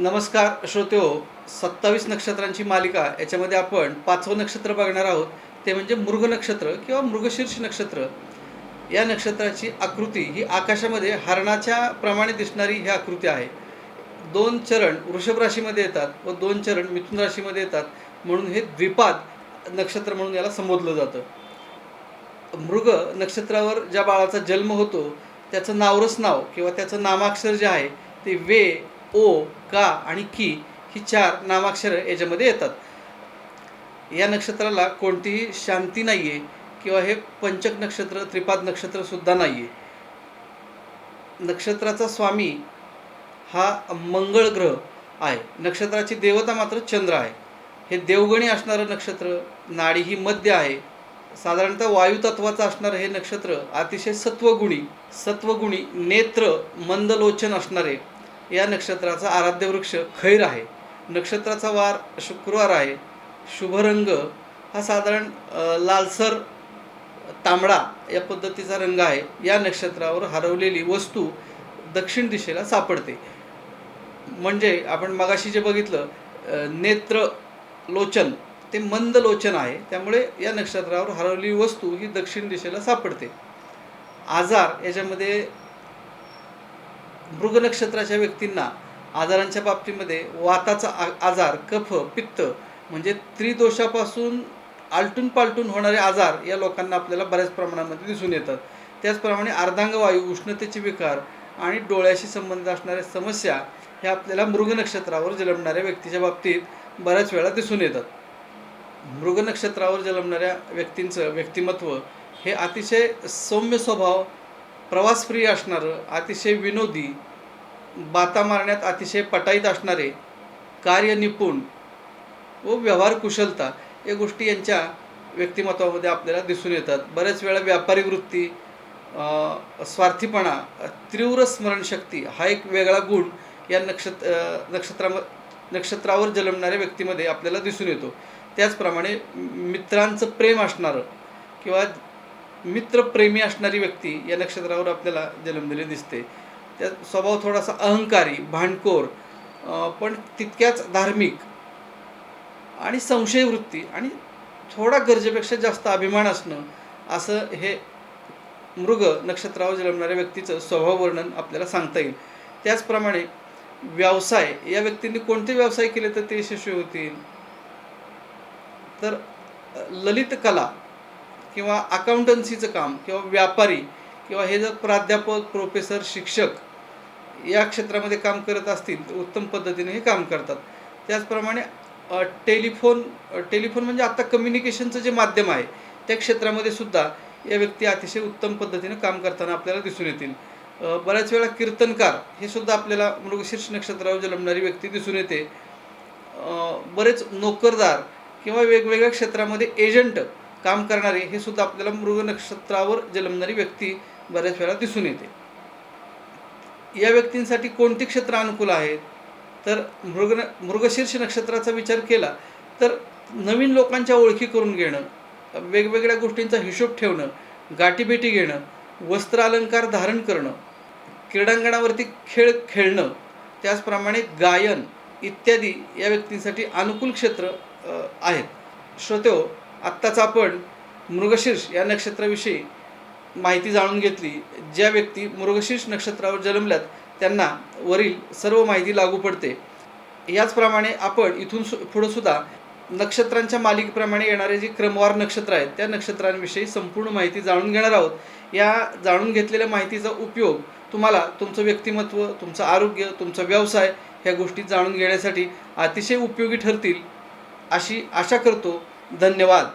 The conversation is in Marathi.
नमस्कार श्रोत्यो. सत्तावीस नक्षत्रांची मालिका याच्यामध्ये आपण पाचवं नक्षत्र बघणार आहोत. ते म्हणजे मृग नक्षत्र किंवा मृगशीर्ष नक्षत्र. या नक्षत्राची आकृती ही आकाशामध्ये हरणाच्या प्रमाणे दिसणारी ही आकृती आहे. दोन चरण वृषभ राशीमध्ये येतात व दोन चरण मिथुन राशीमध्ये येतात. म्हणून हे द्विपाद नक्षत्र म्हणून याला संबोधलं जातं. मृग नक्षत्रावर ज्या बाळाचा जन्म होतो त्याचं नावरस नाव किंवा त्याचं नामाक्षर जे आहे ते वे ओ का आणि की ही चार नामाक्षरं याच्यामध्ये येतात. या नक्षत्राला कोणतीही शांती नाही आहे किंवा हे पंचक नक्षत्र त्रिपाद नक्षत्रसुद्धा नाही आहे नक्षत्राचा स्वामी हा मंगळ ग्रह आहे. नक्षत्राची देवता मात्र चंद्र आहे. हे देवगणी असणारं नक्षत्र नाडी ही मध्य आहे. साधारणतः वायुतत्वाचं असणारं हे नक्षत्र अतिशय सत्वगुणी सत्वगुणी नेत्र मंदलोचन असणारे या नक्षत्राचा आराध्य वृक्ष खैर आहे. नक्षत्राचा वार शुक्रवार आहे. शुभ रंग हा साधारण लालसर तांबडा या पद्धतीचा रंग आहे. या नक्षत्रावर हरवलेली वस्तू दक्षिण दिशेला सापडते. म्हणजे आपण मगाशी जे बघितलं नेत्र लोचन ते मंद लोचन आहे. त्यामुळे या नक्षत्रावर हरवलेली वस्तू ही दक्षिण दिशेला सापडते. आजार याच्यामध्ये मृग नक्षत्राच्या व्यक्तींना आजारांच्या बाबतीमध्ये वाताचा आ- आजार कफ पित्त म्हणजे त्रिदोषापासून आलटून पालटून होणारे आजार या लोकांना आपल्याला बऱ्याच प्रमाणामध्ये दिसून येतात. त्याचप्रमाणे अर्धांगवायू उष्णतेचे विकार आणि डोळ्याशी संबंधित असणाऱ्या समस्या ह्या आपल्याला मृग नक्षत्रावर जन्मणाऱ्या व्यक्तीच्या बाबतीत बऱ्याच वेळा दिसून येतात. मृग नक्षत्रावर जन्मणाऱ्या व्यक्तींचं व्यक्तिमत्व हे अतिशय सौम्य स्वभाव प्रवासप्रिय असणारं अतिशय विनोदी बाता मारण्यात अतिशय पटाईत असणारे कार्यनिपुण व व्यवहार कुशलता या गोष्टी यांच्या व्यक्तिमत्वामध्ये आपल्याला दिसून येतात. बऱ्याच वेळा व्यापारी वृत्ती स्वार्थीपणा तीव्र स्मरणशक्ती हा एक वेगळा गुण या नक्षत्र नक्षत्रा नक्षत्रावर जन्मणाऱ्या व्यक्तीमध्ये आपल्याला दिसून येतो. त्याचप्रमाणे मित्रांचं प्रेम असणारं किंवा मित्रप्रेमी असणारी व्यक्ती या नक्षत्रावर आपल्याला जन्मलेली दिसते. त्या स्वभाव थोडासा अहंकारी भांडखोर पण तितक्याच धार्मिक आणि संशयवृत्ती आणि थोडा गरजेपेक्षा जास्त अभिमान असणं असं हे मृग नक्षत्रावर जन्मणाऱ्या व्यक्तीचं स्वभाव वर्णन आपल्याला सांगता येईल. त्याचप्रमाणे व्यवसाय या व्यक्तींनी कोणते व्यवसाय केले तर ते यशस्वी होतील? तर ललित कला किंवा अकाउंटन्सीचं काम किंवा व्यापारी किंवा हे जर प्राध्यापक प्रोफेसर शिक्षक या क्षेत्रामध्ये काम करत असतील तर उत्तम पद्धतीने हे काम करतात. त्याचप्रमाणे टेलिफोन टेलिफोन म्हणजे आत्ता कम्युनिकेशनचं जे माध्यम आहे त्या क्षेत्रामध्ये सुद्धा या व्यक्ती अतिशय उत्तम पद्धतीने काम करताना आपल्याला दिसून येतील. बऱ्याच वेळा कीर्तनकार हे सुद्धा आपल्याला मृगशीर्ष नक्षत्रावर जन्मणारी व्यक्ती दिसून येते. बरेच नोकरदार किंवा वेगवेगळ्या क्षेत्रामध्ये एजंट काम करणारे हे सुद्धा आपल्याला मृग नक्षत्रावर जन्मणारी व्यक्ती बऱ्याच वेळा दिसून येते. या व्यक्तींसाठी कोणती क्षेत्र अनुकूल आहेत? तर मृग मृगशीर्ष नक्षत्राचा विचार केला तर नवीन लोकांच्या ओळखी करून घेणं वेगवेगळ्या गोष्टींचा हिशोब ठेवणं गाठीभेटी घेणं वस्त्र अलंकार धारण करणं क्रीडांगणावरती खेळ खेळणं त्याचप्रमाणे गायन इत्यादी या व्यक्तींसाठी अनुकूल क्षेत्र आहेत. श्रोत्यो आत्ताच आपण मृगशीर्ष या नक्षत्राविषयी माहिती जाणून घेतली. ज्या व्यक्ती मृगशीर्ष नक्षत्रावर जन्मल्यात त्यांना वरील सर्व माहिती लागू पडते. याचप्रमाणे आपण इथून सु पुढं सुद्धा नक्षत्रांच्या मालिकेप्रमाणे येणारे जे क्रमवार नक्षत्र आहेत त्या नक्षत्रांविषयी संपूर्ण माहिती जाणून घेणार आहोत. या जाणून घेतलेल्या माहितीचा उपयोग तुम्हाला तुमचं व्यक्तिमत्व तुमचं आरोग्य तुमचा व्यवसाय ह्या गोष्टी जाणून घेण्यासाठी अतिशय उपयोगी ठरतील अशी आशा करतो. धन्यवाद.